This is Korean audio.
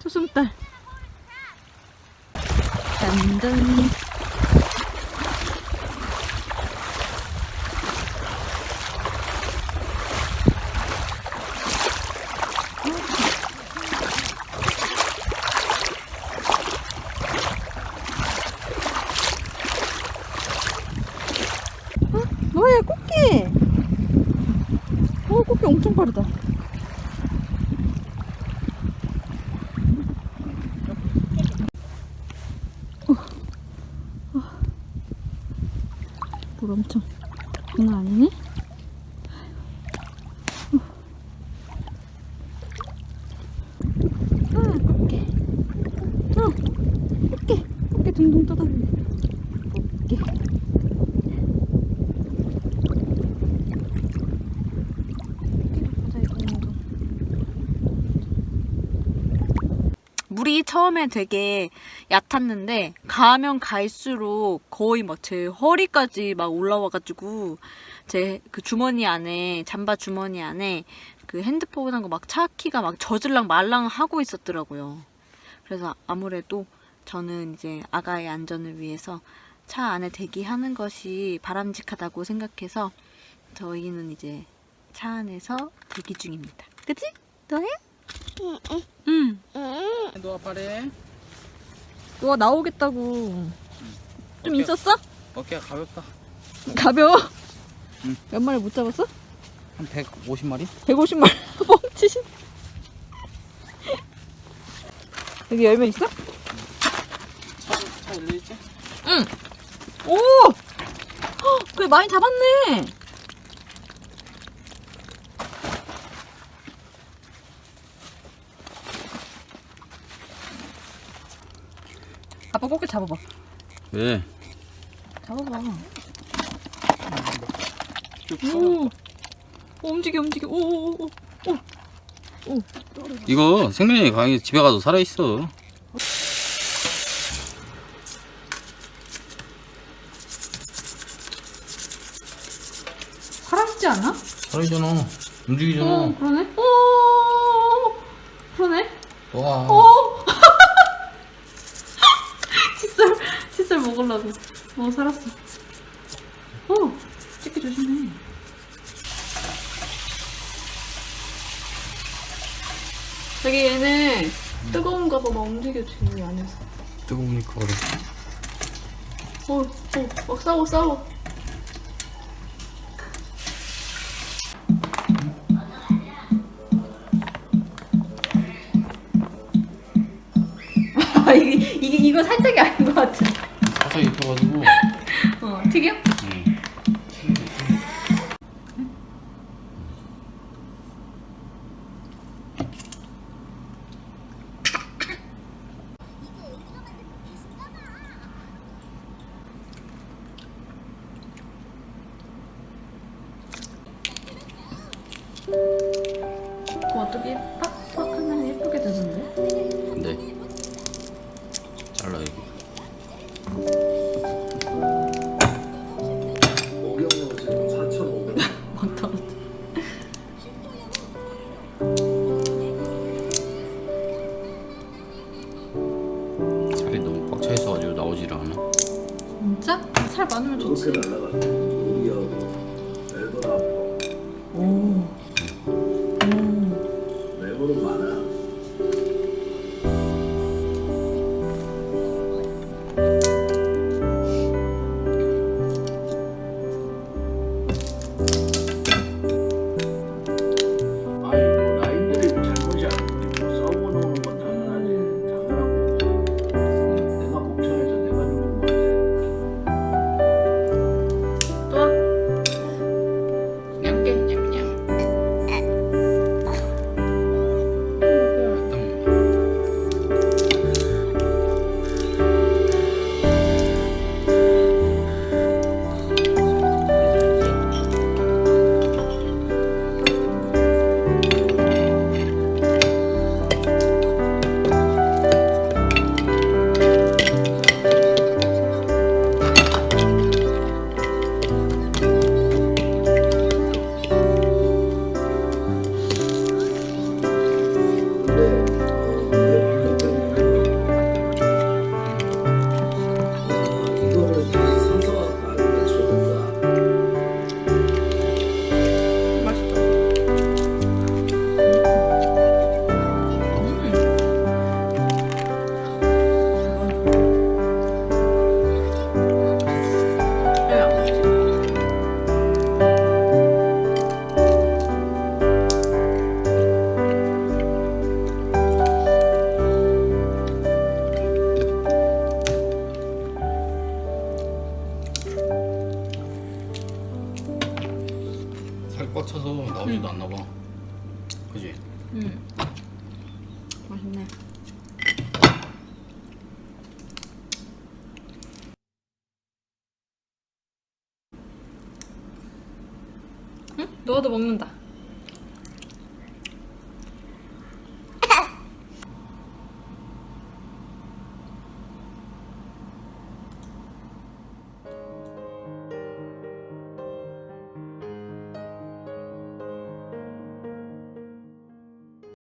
초승달. 짠짠. 어? 뭐야 꽃게 어 꽃게 엄청 빠르다 물 엄청 장난 아니네 아어 둥둥 떠다니네 꽃게 물이 처음에 되게 얕았는데 가면 갈수록 거의 막 제 허리까지 막 올라와가지고 제 그 주머니 안에 잠바 주머니 안에 그 핸드폰 한 거 막 차키가 막 젖을랑 말랑 하고 있었더라고요. 그래서 아무래도 저는 이제 아가의 안전을 위해서 차 안에 대기하는 것이 바람직하다고 생각해서 저희는 이제 차 안에서 대기 중입니다. 그치? 너해? 응. 너 아빠래. 너가 나오겠다고. 좀 오케이. 있었어? 어깨가 가볍다. 가벼워. 응. 몇 마리 못 잡았어? 한 150마리? 150마리 뻥치신. 여기 열면 있어? 차, 차 열려있지? 응. 오! 헉, 그래 많이 잡았네. 아빠 꽃게 잡아봐. 왜? 잡아봐. 쭉 오. 오, 움직여 움직여. 오오오. 오. 이거 생명이 강이 집에 가도 살아 있어. 살아있지 않아? 살아있잖아. 움직이잖아. 어, 그러네. 오, 그러네. 와. 오. 칫솔 먹으려고. 어, 살았어. 오, 찍기 조심해. 자기 얘는 뜨거운가 봐, 막 움직여, 지금 안에서. 뜨거우니까 그래. 어, 어, 막 싸워, 싸워. 아, 이게, 이게, 이거 살짝이 아닌 것 같아. 사서 입혀가지고. 어, 튀겨? 응. 그거 어떻게 팍 많 냄새도 안 나고. 그지? 음. 맛있네. 응? 너도 먹는다.